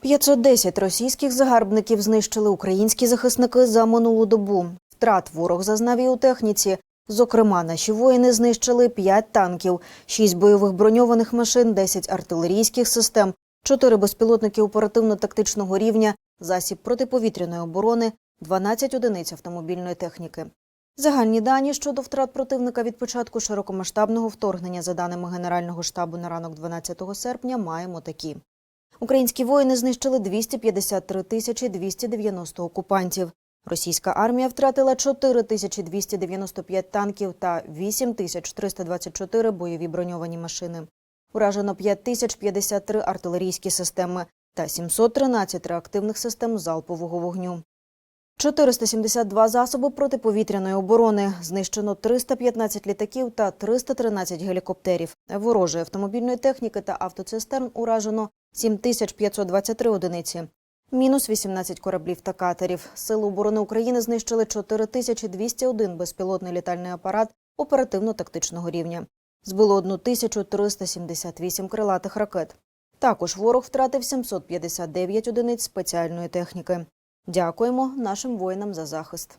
510 російських загарбників знищили українські захисники за минулу добу. Втрат ворог зазнав і у техніці. Зокрема, наші воїни знищили 5 танків, 6 бойових броньованих машин, 10 артилерійських систем, 4 безпілотники оперативно-тактичного рівня, засіб протиповітряної оборони, 12 одиниць автомобільної техніки. Загальні дані щодо втрат противника від початку широкомасштабного вторгнення, за даними Генерального штабу на ранок 12 серпня, маємо такі. Українські воїни знищили 253 тисячі 290 окупантів. Російська армія втратила 4 тисячі 295 танків та 8 тисяч 324 бойові броньовані машини. Уражено 5 тисяч 53 артилерійські системи та 713 реактивних систем залпового вогню. 472 засоби протиповітряної оборони, знищено 315 літаків та 313 гелікоптерів. Ворожої автомобільної техніки та автоцистерн уражено 7523 одиниці. Мінус 18 кораблів та катерів. Сили оборони України знищили 4201 безпілотний літальний апарат оперативно-тактичного рівня. Збило 1378 крилатих ракет. Також ворог втратив 759 одиниць спеціальної техніки. Дякуємо нашим воїнам за захист.